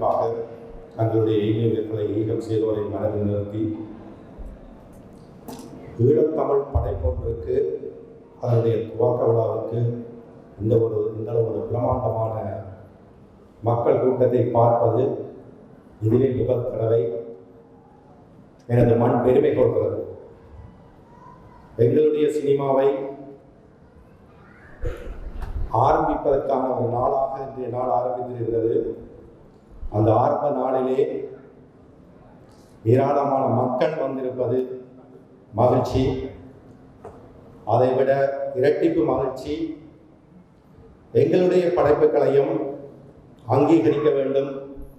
குறிப்பாக தங்களுடைய இளைஞர்களை ஈகம் செய்தோரை மனதில் நிறுத்தி ஈழத்தமிழ் படைப்பொன்றுக்கு அதனுடைய துவக்க விழாவுக்கு இந்த ஒரு இந்த ஒரு பிரமாண்டமான மக்கள் கூட்டத்தை பார்ப்பது இதுவே முதல் தடவை எனது மண் பெருமை கொள்கிறது. எங்களுடைய சினிமாவை ஆரம்பிப்பதற்கான ஒரு நாளாக இன்றைய நாள் ஆரம்பித்திருக்கிறது. அந்த ஆரம்ப நாளிலே ஏராளமான மக்கள் வந்திருப்பது மகிழ்ச்சி. அதைவிட இரட்டிப்பு மகிழ்ச்சி. எங்களுடைய படைப்புகளையும் அங்கீகரிக்க வேண்டும்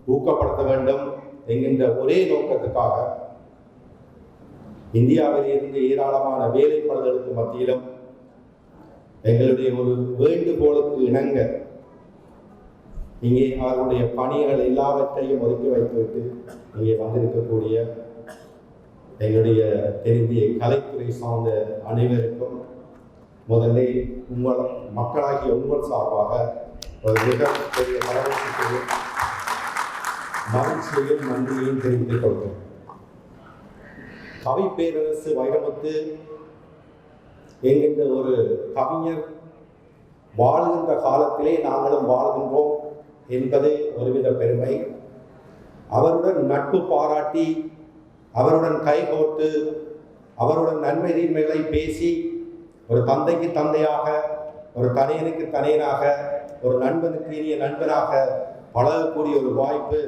ஊக்கப்படுத்த வேண்டும் என்கின்ற ஒரே நோக்கத்துக்காக இந்தியாவில் இருந்து ஏராளமான வேலைப்பாடுகளுக்கு மத்தியிலும் எங்களுடைய ஒரு வேண்டுகோளுக்கு இணங்க இங்கே அவர்களுடைய பணிகள் எல்லாவற்றையும் ஒதுக்கி வைத்துவிட்டு இங்கே வந்திருக்கக்கூடிய எங்களுடைய தென்னிந்திய கலைத்துறை சார்ந்த அனைவருக்கும் முதலில் உங்கள் மக்களாகிய உங்கள் சார்பாக ஒரு மிக பெரிய வரவேற்பையும் மகிழ்ச்சியையும் நன்றியையும் தெரிவித்துக் கொள்கிறேன். கவி பேரரசு வைரமுத்து என்கின்ற ஒரு கவிஞர் வாழ்கின்ற காலத்திலே நாங்களும் வாழ்கின்றோம். என்பது ஒருவித பெருமை. அவருடன் நட்பு பாராட்டி அவருடன் கைகோர்த்து அவருடன் நன்மை தீமைகளை பேசி ஒரு தந்தைக்கு தந்தையாக ஒரு தனையனுக்கு தனையனாக ஒரு நண்பனுக்கு இனிய நண்பனாக பழகக்கூடிய ஒரு வாய்ப்பு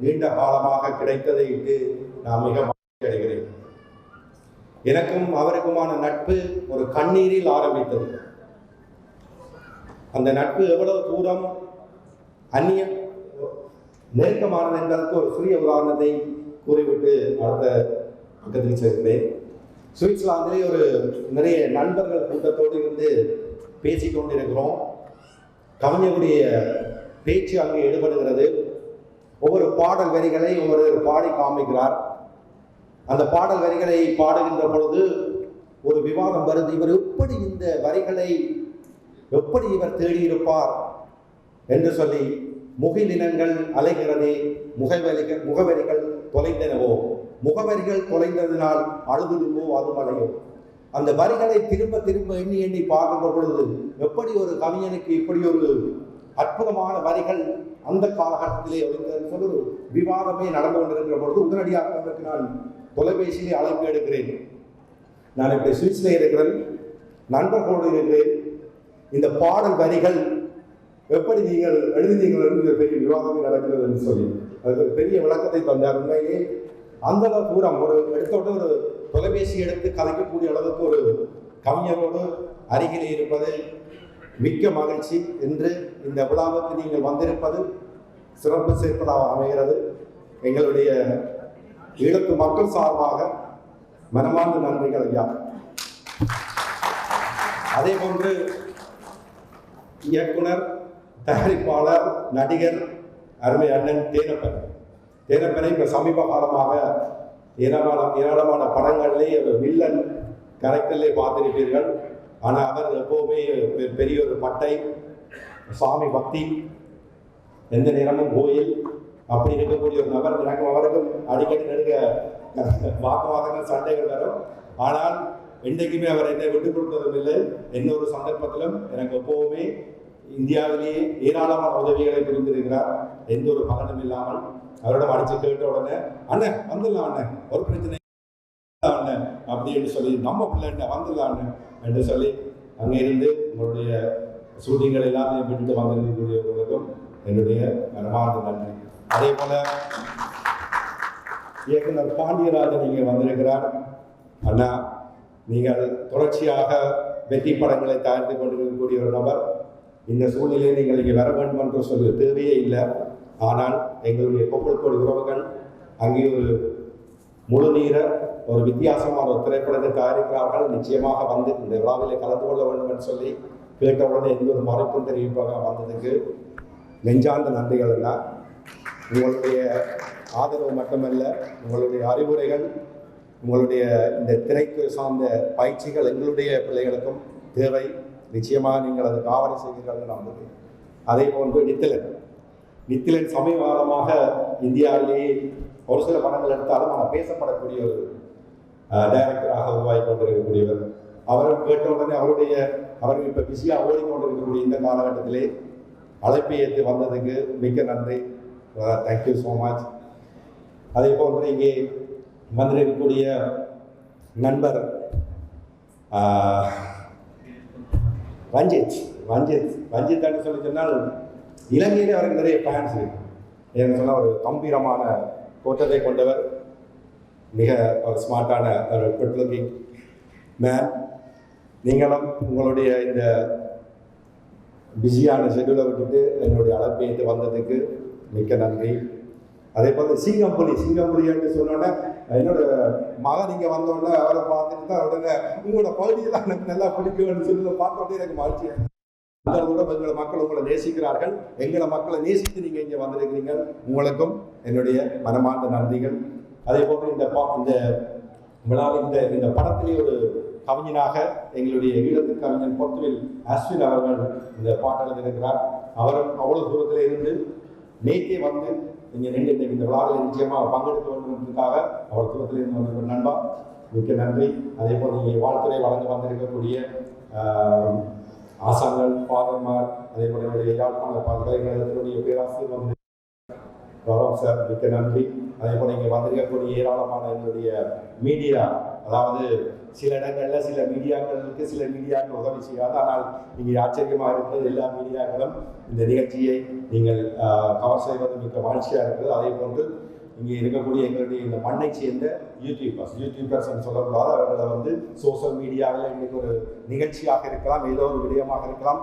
நீண்ட காலமாக கிடைத்ததை இட்டு நான் மிக மகிழ்ச்சி அடைகிறேன். எனக்கும் அவருக்குமான நட்பு ஒரு கண்ணீரில் ஆரம்பித்தது. அந்த நட்பு எவ்வளவு தூரம் அந்நியம் நெருக்கமானது என்பதற்கு ஒரு சிறிய உதாரணத்தை கூறிவிட்டு அடுத்த பக்கத்தில் செல்கிறேன். சுவிட்சர்லாந்திலே ஒரு நிறைய நண்பர்கள் கூட்டத்தோடு இருந்து பேசிக்கொண்டிருக்கிறோம் கவிஞருடைய பேச்சு அங்கே ஈடுபடுகிறது ஒவ்வொரு பாடல் வரிகளை ஒருவர் பாடி காமிக்கிறார். அந்த பாடல் வரிகளை பாடுகின்ற பொழுது ஒரு விவாதம் வருது. இவர் எப்படி இந்த வரிகளை எப்படி இவர் தேடியிருப்பார் என்று சொல்லி முகிலினங்கள் அலைகிறதே முகவரிகள் முகவரிகள் தொலைந்தனவோ? முகவரிகள் தொலைந்ததினால் அழுதுடுமோ அதுமலையோ அந்த வரிகளை திரும்ப திரும்ப எண்ணி எண்ணி பார்க்கின்ற பொழுது எப்படி ஒரு கவிஞனுக்கு இப்படி ஒரு அற்புதமான வரிகள் அந்த காலகட்டத்திலே ஒழிந்ததுன்னு சொல்லி ஒரு விவாதமே நடந்து கொண்டிருக்கிற பொழுது உடனடியாக அவருக்கு நான் தொலைபேசியிலே அழைப்பு எடுக்கிறேன். நான் இப்படி சுவிட்சில் இருக்கிறேன் நண்பர்களோடு இருக்கிறேன். இந்த பாடல் வரிகள் எப்படி நீங்கள் எழுதினீங்கள் என்று பெரிய விவாதம் நடக்கிறது என்று சொல்லி. அது பெரிய விளக்கத்தை தந்தார். உண்மையிலே அந்த அளவு தூரம் ஒரு எடுத்தோட ஒரு தொலைபேசி எடுத்து கலைக்கக்கூடிய அளவுக்கு ஒரு கவிஞரோடு அருகிலே இருப்பது மிக்க மகிழ்ச்சி என்று இந்த விழாவுக்கு நீங்கள் வந்திருப்பது சிறப்பு சேர்ப்பதாக அமைகிறது. எங்களுடைய ஈழத்து மக்கள் சார்பாக மனமார்ந்த நன்றிகள் ஐயா. அதே போன்று இயக்குனர் தயாரிப்பாளர் நடிகர் அருமை அண்ணன் தேனப்பன். தேனப்பனை இப்போ சமீப காலமாக ஏராளமான ஏராளமான படங்களிலே வில்லன் கரெக்டர்லே பார்த்திருப்பீர்கள். ஆனால் அவர் எப்போவுமே பெரிய ஒரு பட்டை சாமி பக்தி எந்த நேரமும் கோயில் அப்படி இருக்கக்கூடிய ஒரு நபர் எனக்கும் அவருக்கும் அடிக்கடி நெருங்க வாக்குவாதங்கள் சண்டைகள் வரும். ஆனால் என்றைக்குமே அவர் என்னை விட்டு கொடுத்ததும் இல்லை. இன்னொரு சந்தர்ப்பத்திலும் எனக்கு எப்போவுமே இந்தியாவிலேயே ஏராளமான உதவிகளை புரிந்திருக்கிறார். எந்த ஒரு பலனும் இல்லாமல் அவரிடம் அடிச்சு கேட்ட உடனே அண்ணன் வந்துடலாம் அண்ணன் ஒரு பிரச்சனை அண்ணன் அப்படின்னு சொல்லி நம்ம பிள்ளைண்ட வந்துடலாம் அண்ணன் என்று சொல்லி அங்கே இருந்து உங்களுடைய ஷூட்டிங்கள் எல்லாத்தையும் விட்டுட்டு வந்திருக்கக்கூடியவர்களுக்கும் என்னுடைய மனமார்ந்த நன்றி. அதே போல இயக்குனர் பாண்டியராஜன் இங்கே வந்திருக்கிறார். அண்ணா நீங்கள் தொடர்ச்சியாக வெற்றி படங்களை தயாரித்து கொண்டிருக்கக்கூடிய ஒரு நபர். இந்த சூழ்நிலையில் நீங்கள் இங்கே வர வேண்டும் என்று சொல்ல தேவையே இல்லை. ஆனால் எங்களுடைய கொப்பல் உறவுகள் அங்கே ஒரு முழு நீர ஒரு வித்தியாசமான ஒரு திரைப்படத்தை தயாரிக்கிறார்கள். நிச்சயமாக வந்து இந்த விழாவிலே கலந்து கொள்ள வேண்டும் என்று சொல்லி கேட்டவுடனே எந்த ஒரு மறுப்பும் தெரிவிப்பாக வந்ததுக்கு நெஞ்சார்ந்த நன்றிகள் எல்லாம் உங்களுடைய ஆதரவு மட்டுமல்ல உங்களுடைய அறிவுரைகள் உங்களுடைய இந்த திரைக்கு சார்ந்த பயிற்சிகள் எங்களுடைய பிள்ளைகளுக்கும் தேவை. நிச்சயமாக நீங்கள் அதை காவலை செய்வீர்கள் நம்புகிறேன். அதே போன்று நித்திலன். நித்திலன் சமீப காலமாக இந்தியாவிலேயே ஒரு சில படங்கள் எடுத்தாலும் ஆனால் பேசப்படக்கூடிய ஒரு டைரக்டராக உருவாகி கொண்டிருக்கக்கூடியவர். அவரும் கேட்ட உடனே அவருடைய அவர் இப்போ பிஸியாக ஓடிக்கொண்டிருக்கக்கூடிய இந்த காலகட்டத்திலே அழைப்பை ஏற்று வந்ததுக்கு மிக்க நன்றி. தேங்க்யூ ஸோ மச் அதே போன்று இங்கே வந்திருக்கக்கூடிய நண்பர் ரஞ்சித் ரஞ்சித் ரஞ்சித் என்று சொல்லி சொன்னால் இலங்கையிலே அவருக்கு நிறைய ஃபேன்ஸ் இருக்கு. ஏன்னு சொன்னால் ஒரு கம்பீரமான தோற்றத்தை கொண்டவர் மிக ஒரு ஸ்மார்ட்டான ஒரு குட் லுக்கிங் மேன் நீங்களும் உங்களுடைய இந்த பிஸியான ஷெட்யூலை விட்டுட்டு என்னுடைய அழைப்பை வந்ததுக்கு மிக்க நன்றி. அதே போல் சிங்கம்புலி சிங்கம்புலி என்று சொன்னோன்னே என்னோட மகன் இங்கே வந்தோடனே அவரை பார்த்துட்டு தான் உடனே உங்களோட பகுதியில் எனக்கு நல்லா பிடிக்கும்னு சொல்லி பார்த்த உடனே எனக்கு மகிழ்ச்சியாக அந்த கூட எங்களை மக்கள் உங்களை நேசிக்கிறார்கள். எங்களை மக்களை நேசித்து நீங்கள் இங்கே வந்திருக்கிறீங்க. உங்களுக்கும் என்னுடைய மனமார்ந்த நன்றிகள். அதே போன்று இந்த பா இந்த விழாவில் இந்த இந்த படத்திலே ஒரு கவிஞனாக எங்களுடைய ஈழத்து கவிஞன் பொத்துவில் அஸ்வின் அவர்கள் இந்த பாட்டு எழுதியிருக்கிறார் அவரும் அவ்வளவு தூரத்தில் இருந்து நேற்றே வந்து இங்கே ரெண்டு இன்றைக்கு இந்த விழாவில் நிச்சயமாக பங்கெடுக்க வேண்டும் என்பதற்காக அவ்வளவு தூரத்தில் இருந்து வந்திருக்கிற நண்பா மிக்க நன்றி. அதே போல் நீங்கள் வாழ்த்துறை வழங்க வந்திருக்கக்கூடிய ஆசாங்கள் ஆசான்கள் அதே போல என்னுடைய யாழ்ப்பாண பல்கலைக்கழகத்தினுடைய பேராசிரியர் வந்து கௌரவ் சார் மிக்க நன்றி. அதே போல் இங்கே வந்திருக்கக்கூடிய ஏராளமான என்னுடைய மீடியா அதாவது சில இடங்களில் சில மீடியாக்களுக்கு சில மீடியாக்கள் உதவி செய்யாது. ஆனால் இங்கே ஆச்சரியமாக இருக்கிறது எல்லா மீடியாக்களும் இந்த நிகழ்ச்சியை நீங்கள் கவர் செய்வது மிக மகிழ்ச்சியாக இருக்கிறது. அதே போன்று இங்கே இருக்கக்கூடிய எங்களுடைய இந்த மண்ணை சேர்ந்த யூடியூபர்ஸ் யூடியூபர்ஸ் சொல்லக்கூடாது அவர்களை வந்து சோஷியல் மீடியாவில் இன்னைக்கு ஒரு நிகழ்ச்சியாக இருக்கலாம் ஏதோ ஒரு விடயமாக இருக்கலாம்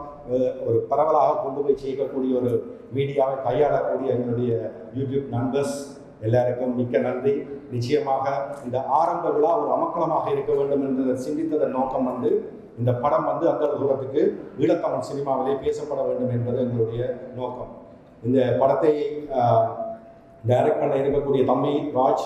ஒரு பரவலாக கொண்டு போய் சேர்க்கக்கூடிய ஒரு மீடியாவை கையாளக்கூடிய எங்களுடைய யூடியூப் நண்பர்ஸ் எல்லாருக்கும் மிக்க நன்றி. நிச்சயமாக இந்த ஆரம்ப விழா ஒரு அமக்கலமாக இருக்க வேண்டும் என்று சிந்தித்ததன் நோக்கம் வந்து இந்த படம் வந்து அந்த தூரத்துக்கு ஈழத்தமிழ் சினிமாவிலே பேசப்பட வேண்டும் என்பது எங்களுடைய நோக்கம். இந்த படத்தை டைரக்ட் பண்ண இருக்கக்கூடிய தம்பி ராஜ்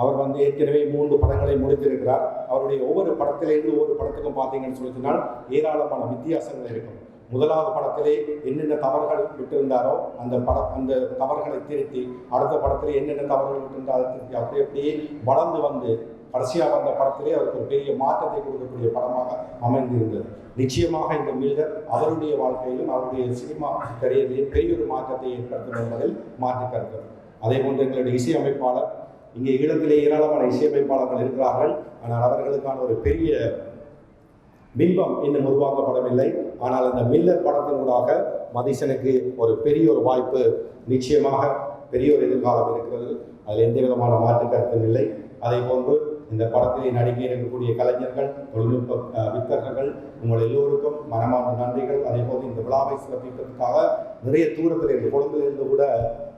அவர் வந்து ஏற்கனவே மூன்று படங்களை முடித்திருக்கிறார். அவருடைய ஒவ்வொரு படத்திலேருந்து ஒவ்வொரு படத்துக்கும் பார்த்தீங்கன்னு சொல்லி சொன்னால் ஏராளமான வித்தியாசங்கள் இருக்கும். முதலாவது படத்திலே என்னென்ன தவறுகள் விட்டிருந்தாரோ அந்த படம் அந்த தவறுகளை திருத்தி அடுத்த படத்திலே என்னென்ன தவறுகள் விட்டிருந்தாரோ திருத்தி அப்படி அப்படியே வளர்ந்து வந்து கடைசியாக வந்த படத்திலே அவருக்கு ஒரு பெரிய மாற்றத்தை கொடுக்கக்கூடிய படமாக அமைந்திருந்தது. நிச்சயமாக இந்த மில்டர் அவருடைய வாழ்க்கையிலும் அவருடைய சினிமா கரியரிலும் பெரிய ஒரு மாற்றத்தை ஏற்படுத்தும் என்பதில் மாற்றி கருத்து. அதே போன்று எங்களுடைய இசையமைப்பாளர் இங்கே ஈழத்திலே ஏராளமான இசையமைப்பாளர்கள் இருக்கிறார்கள். ஆனால் அவர்களுக்கான ஒரு பெரிய பிம்பம் இன்னும் உருவாக்கப்படவில்லை. ஆனால் அந்த மில்லர் படத்தினூடாக மதிசனுக்கு ஒரு பெரிய ஒரு வாய்ப்பு நிச்சயமாக பெரிய ஒரு எதிர்காலம் இருக்கிறது. அதில் எந்த விதமான மாற்று கருத்தும் இல்லை. அதே போன்று இந்த படத்திலே நடிக்க இருக்கக்கூடிய கலைஞர்கள் தொழில்நுட்ப வித்தகர்கள் உங்கள் எல்லோருக்கும் மனமான நன்றிகள். அதே போது இந்த விழாவை சிறப்பிப்பதற்காக நிறைய தூரத்தில் இருந்து கொழும்பிலிருந்து கூட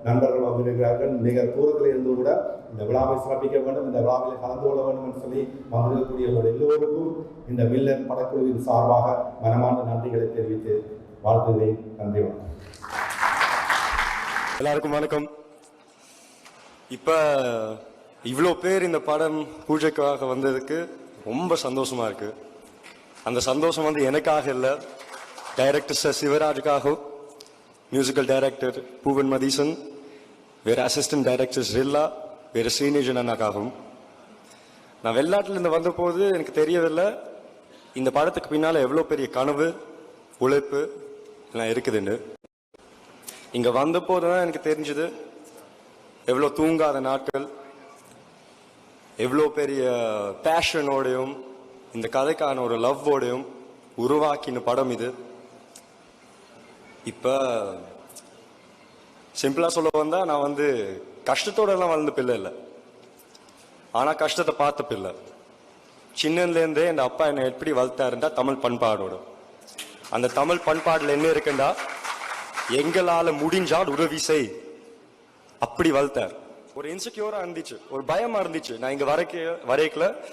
நண்பர்கள் வந்திருக்கிறார்கள். மிக தூரத்தில் இருந்து கூட இந்த விழாவை சிறப்பிக்க வேண்டும் இந்த விழாவில் கலந்து கொள்ள வேண்டும் என்று சொல்லி வந்திருக்கக்கூடிய உங்கள் எல்லோருக்கும் இந்த மில்லர் படக்குழுவின் சார்பாக மனமான நன்றிகளை தெரிவித்து வாழ்த்துகிறேன். நன்றி வணக்கம். எல்லாருக்கும் வணக்கம். இப்போ இவ்வளோ பேர் இந்த படம் பூஜைக்காக வந்ததுக்கு ரொம்ப சந்தோஷமாக இருக்குது அந்த சந்தோஷம் வந்து எனக்காக இல்லை டைரக்டர் சார் சிவராஜுக்காகவும் மியூசிக்கல் டைரக்டர் பூவன் மதீசன் வேறு அசிஸ்டன்ட் டைரக்டர்ஸ் ரில்லா வேறு ஸ்ரீநிஜன் அண்ணாக்காகவும். நான் வெளிநாட்டிலேருந்து வந்தபோது எனக்கு தெரியவில்லை இந்த படத்துக்கு பின்னால் எவ்வளோ பெரிய கனவு உழைப்பு எல்லாம் இருக்குதுன்னு. இங்கே வந்தபோது தான் எனக்கு தெரிஞ்சது எவ்வளோ தூங்காத நாட்கள் எவ்வளோ பெரிய பேஷனோடையும் இந்த கதைக்கான ஒரு லவ்வோடையும் உருவாக்கின படம் இது. இப்போ சிம்பிளாக சொல்ல வந்தால் நான் வந்து கஷ்டத்தோடலாம் வளர்ந்த பிள்ளை இல்லை. ஆனால் கஷ்டத்தை பார்த்த பிள்ளை. சின்னதுலேருந்தே என் அப்பா என்னை எப்படி வளர்த்தாருந்தா தமிழ் பண்பாடோட. அந்த தமிழ் பண்பாடில் என்ன இருக்குண்டா? எங்களால் முடிஞ்சால் உதவி செய். அப்படி வளர்த்தார். ஒரு இன்செக்யூரா இருந்துச்சு ஒரு பயமா இருந்துச்சு. நான் இங்க வரைக்க வரைக்கல.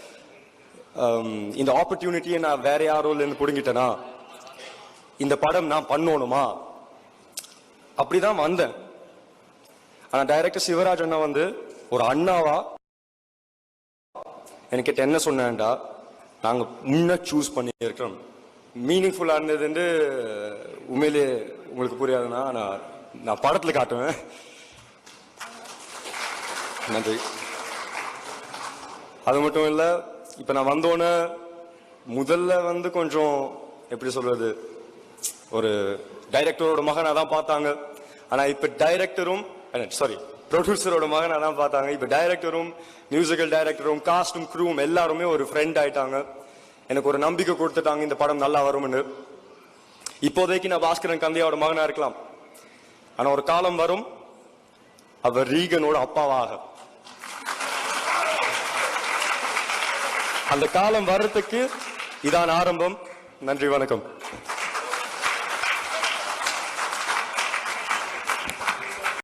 Um, இந்த ஆப்பர்ச்சுனிட்டியை நான் வேற யாரோ இருந்து புடுங்கிட்டேனா? இந்த படம் நான் பண்ணணுமா? அப்படிதான் வந்தேன். ஆனா டைரக்டர் சிவராஜ் அண்ணா வந்து ஒரு அண்ணாவா? என்கிட்ட என்ன சொன்னேன்டா நாங்க முன்ன சூஸ் பண்ணியிருக்கிறோம். மீனிங்ஃபுல்லாக இருந்ததுன்னு உண்மையிலே உங்களுக்கு புரியாதுன்னா நான் நான் படத்தில் காட்டுவேன். நன்றி. அது மட்டும் இல்லை இப்போ நான் வந்தோன்னே முதல்ல வந்து கொஞ்சம் எப்படி சொல்றது ஒரு டைரக்டரோட மகனாக தான் பார்த்தாங்க. ஆனால் இப்போ டைரக்டரும் சாரி ப்ரொடியூசரோட மகனாக தான் பார்த்தாங்க. இப்போ டைரக்டரும் மியூசிக்கல் டைரக்டரும் காஸ்டும் க்ரூவும் எல்லாருமே ஒரு ஃப்ரெண்ட் ஆயிட்டாங்க. எனக்கு ஒரு நம்பிக்கை கொடுத்துட்டாங்க இந்த படம் நல்லா வரும்னு. இப்போதைக்கு நான் பாஸ்கரன் கந்தையோட மகனாக இருக்கலாம். ஆனால் ஒரு காலம் வரும் அவர் ரீகனோட அப்பாவாக. அந்த காலம் வர்றதுக்கு இதான் ஆரம்பம். நன்றி வணக்கம்.